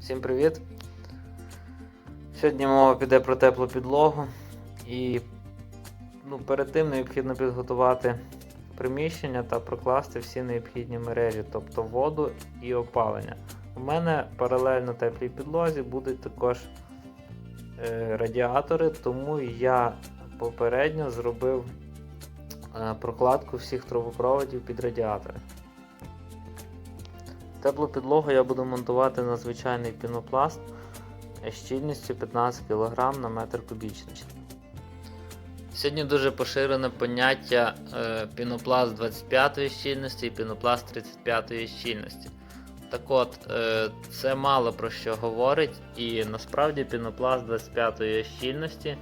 Всім привіт! Сьогодні мова піде про теплу підлогу і ну, перед тим необхідно підготувати приміщення та прокласти всі необхідні мережі, тобто воду і опалення. У мене паралельно теплій підлозі будуть також е, радіатори, тому я попередньо зробив е, прокладку всіх трубопроводів під радіатори. Теплу підлогу я буду монтувати на звичайний пінопласт щільністю 15 кг на метр кубічний. Сьогодні дуже поширене поняття е, пінопласт 25 щільності і пінопласт 35 щільності. Так от, е, це мало про що говорить, і насправді пінопласт 25 щільності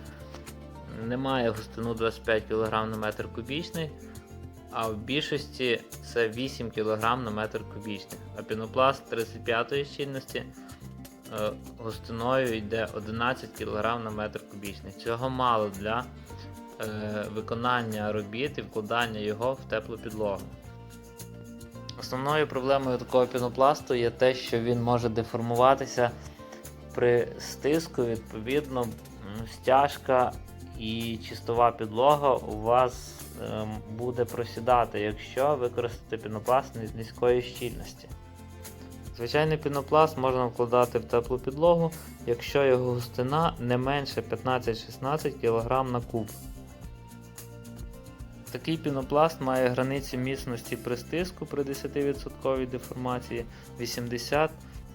не має густину 25 кг на метр кубічний, а в більшості це 8 кг на метр кубічний. А пінопласт 35 щільності е, густиною йде 11 кг на метр кубічний. Цього мало для е, виконання робіт і вкладання його в теплу підлогу. Основною проблемою такого пінопласту є те, що він може деформуватися при стиску, відповідно, стяжка і чистова підлога у вас ем, буде просідати, якщо використати пінопласт низ- низької щільності. Звичайний пінопласт можна вкладати в теплу підлогу, якщо його густина не менше 15-16 кг на куб. Такий пінопласт має границі міцності при стиску при 10% деформації 80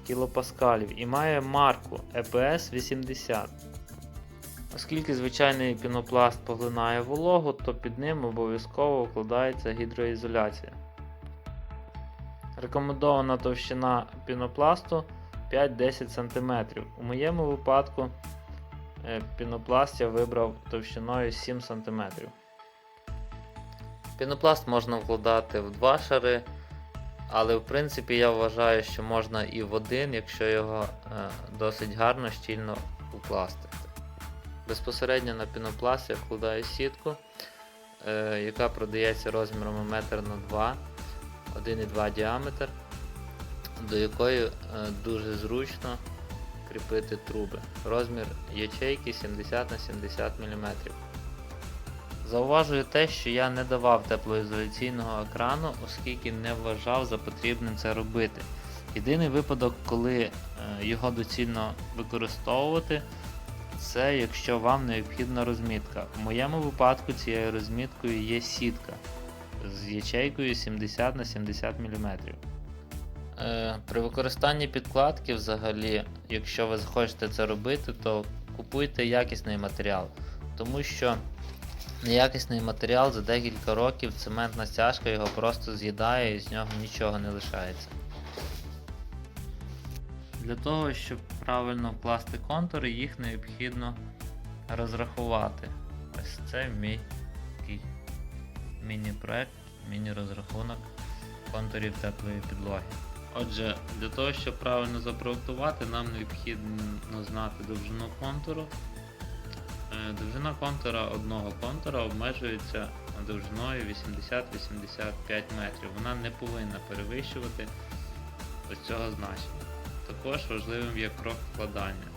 кПа і має марку EPS 80. Оскільки звичайний пінопласт поглинає вологу, то під ним обов'язково вкладається гідроізоляція. Рекомендована товщина пінопласту 5-10 см. У моєму випадку е, пінопласт я вибрав товщиною 7 см. Пінопласт можна вкладати в два шари, але в принципі я вважаю, що можна і в один, якщо його е, досить гарно щільно укласти. Безпосередньо на пінопласт я вкладаю сітку, е, яка продається розміром 1 на 2 1,2 діаметр, до якої е, дуже зручно кріпити труби. Розмір ячейки 70 на 70 мм. Зауважую те, що я не давав теплоізоляційного екрану, оскільки не вважав за потрібним це робити. Єдиний випадок, коли е, його доцільно використовувати, це якщо вам необхідна розмітка. У моєму випадку цією розміткою є сітка з ячейкою 70 на 70 мм. Е, при використанні підкладки, взагалі, якщо ви захочете це робити, то купуйте якісний матеріал, тому що неякісний матеріал за декілька років цементна стяжка його просто з'їдає і з нього нічого не лишається. Для того, щоб правильно вкласти контури, їх необхідно розрахувати. Ось це мій такий міні-проект, міні-розрахунок контурів теплої підлоги. Отже, для того, щоб правильно запроектувати, нам необхідно знати довжину контуру. Е, Довжина контура одного контура обмежується довжиною 80-85 метрів. Вона не повинна перевищувати ось цього значення. Також важливим є крок вкладання.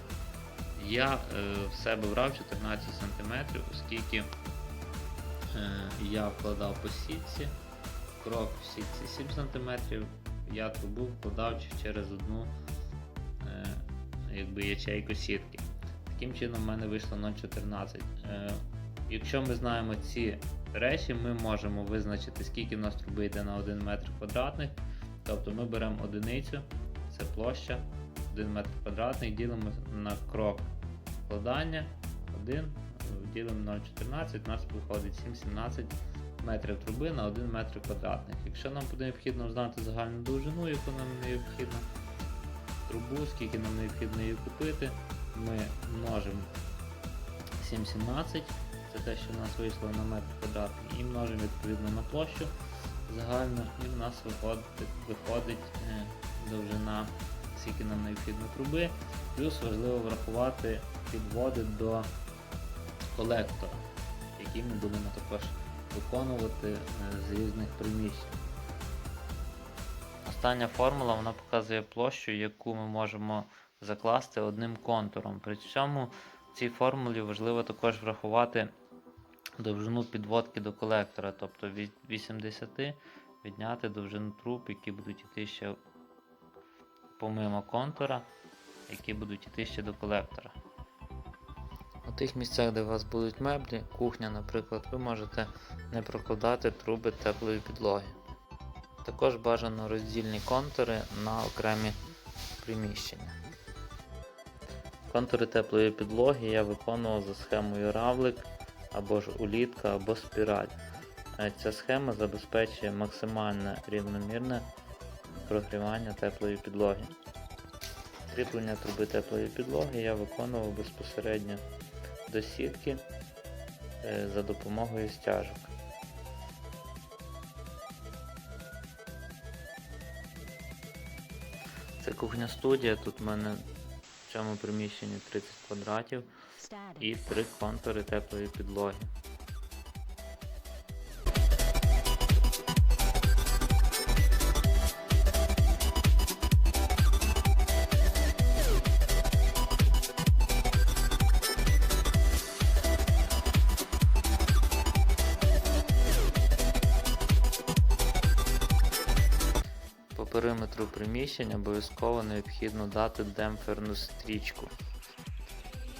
Я е, в себе брав 14 см, оскільки е, я вкладав по сітці, крок в сітці 7 см, я трубу вкладав через одну е, якби, ячейку сітки. Таким чином в мене вийшло 0,14. Е, якщо ми знаємо ці речі, ми можемо визначити, скільки в нас труби йде на 1 метр квадратний. Тобто ми беремо одиницю, це площа 1 метр квадратний, ділимо на крок вкладання 1, ділимо 0,14, у нас виходить 7-17 метрів труби на 1 метр квадратний. Якщо нам буде необхідно знати загальну довжину, яку нам необхідно, трубу, скільки нам необхідно її купити, ми множимо 7,17, це те, що в нас вийшло на метр квадратний, і множимо відповідно на площу загальну, і в нас виходить, виходить е, довжина, скільки нам необхідно труби. Плюс важливо врахувати підводи до колектора, які ми будемо також виконувати е, з різних приміщень. Остання формула вона показує площу, яку ми можемо закласти одним контуром. При цьому в цій формулі важливо також врахувати довжину підводки до колектора, тобто від 80 відняти довжину труб, які будуть йти ще помимо контура, які будуть йти ще до колектора. У тих місцях, де у вас будуть меблі, кухня, наприклад, ви можете не прокладати труби теплої підлоги. Також бажано роздільні контури на окремі приміщення. Контури теплої підлоги я виконував за схемою равлик або ж улітка, або спіраль. Ця схема забезпечує максимальне рівномірне прогрівання теплої підлоги. Кріплення труби теплої підлоги я виконував безпосередньо до сітки е, за допомогою стяжок. Це кухня студія. Тут в мене в цьому приміщенні 30 квадратів і три контури теплої підлоги. Периметру приміщення обов'язково необхідно дати демпферну стрічку.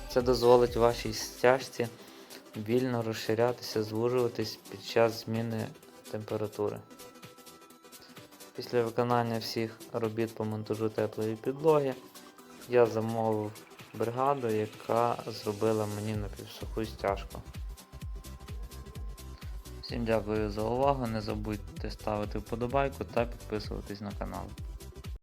Це дозволить вашій стяжці вільно розширятися, звужуватись під час зміни температури. Після виконання всіх робіт по монтажу теплої підлоги я замовив бригаду, яка зробила мені напівсуху стяжку. Всім дякую за увагу. Не забудьте ставити вподобайку та підписуватись на канал.